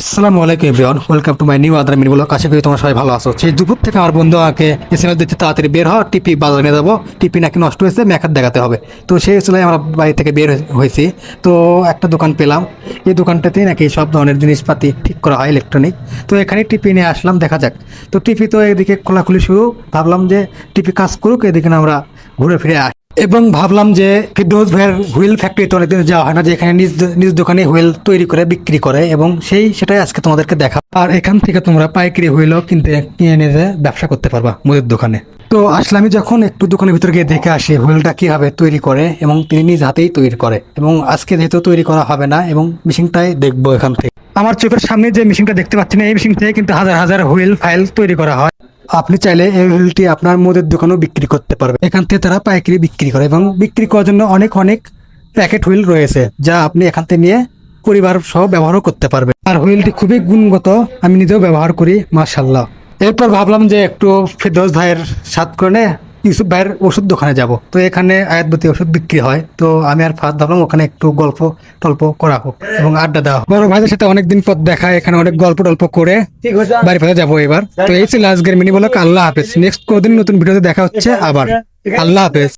আসসালামু আলাইকুম everyone, welcome to my new other mini blog. আশা করি তোমরা সবাই ভালো আছো। সেই দুপুর থেকে আমার বন্ধু আমাকে এসএমএস দিতে তাড়াতাড়ি বের হওয়া, টিপি বাজারে নিয়ে যাব। টিপি নাকি নষ্ট হয়েছে মেকার দেখাতে হবে। তো সেই ছিল আমরা বাড়ি থেকে বের হয়ে- হয়েছি। তো একটা দোকান পেলাম। এই দোকানটাতেই নাকি সব ধরনের জিনিসপাতি ঠিক করা হয় ইলেকট্রনিক তো এখানে টিপি নিয়ে আসলাম, দেখা যাক। তো টিপি তো এদিকে খোলাখুলি শুরু। ভাবলাম যে টিপি কাজ করুক, এদিকে আমরা ঘুরে ফিরে আসি এবং ভাবলাম যে ফিরদৌস ভাইয়ের হুইল ফ্যাক্টরিতে অনেকদিন যাওয়া হয় না, যে এখানে নিজ নিজ দোকানে হুইল তৈরি করে, বিক্রি করে এবং সেই সেটাই আজকে তোমাদেরকে দেখা। আর এখান থেকে তোমরা পাইকারি হুইলও কিনতে, কিনে নিয়ে ব্যবসা করতে পারবা মুদির দোকানে। তো আসলে আমি যখন একটু দোকানের ভিতরে গিয়ে দেখে আসি হুইলটা কীভাবে তৈরি করে এবং তিনি নিজ হাতেই তৈরি করে এবং আজকে যেহেতু তৈরি করা হবে না এবং মেশিনটাই দেখব এখান থেকে। আমার চোখের সামনে যে মেশিনটা দেখতে পাচ্ছি না, এই মেশিন থেকে কিন্তু হাজার হাজার হুইল ফাইল তৈরি করা হয়। আপনি চাইলে এই হুইলটি আপনার মুদের দোকানেও বিক্রি করতে পারবে এখান থেকে তারা পাইকারি বিক্রি করে এবং বিক্রি করার জন্য অনেক অনেক প্যাকেট হুইল রয়েছে যা আপনি এখান থেকে নিয়ে পরিবার সহ ব্যবহারও করতে পারবে আর হুইলটি খুবই গুণগত, আমি নিজেও ব্যবহার করি মার্শাল্লাহ এরপর ভাবলাম যে একটু ফেরদৌস ভাইয়ের স্বাদ করে ইউসুফ ভাইয়ের ওষুধ দোকানে যাব। তো এখানে আয়াতবতী ওষুধ বিক্রি হয়। তো আমি আর ফার্স্ট ভাবলাম ওখানে একটু গল্প টল্প করা হোক এবং আড্ডা দেওয়া। বড় ভাইদের সাথে অনেকদিন পর দেখা এখানে অনেক গল্প টল্প করে বাড়ি ফেলে যাব এবার। তো এই ছিল আজকের মিনি বলক আল্লাহ হাফেজ। নেক্সট কোনদিন নতুন ভিডিওতে দেখা হচ্ছে আবার। আল্লাহ হাফেজ।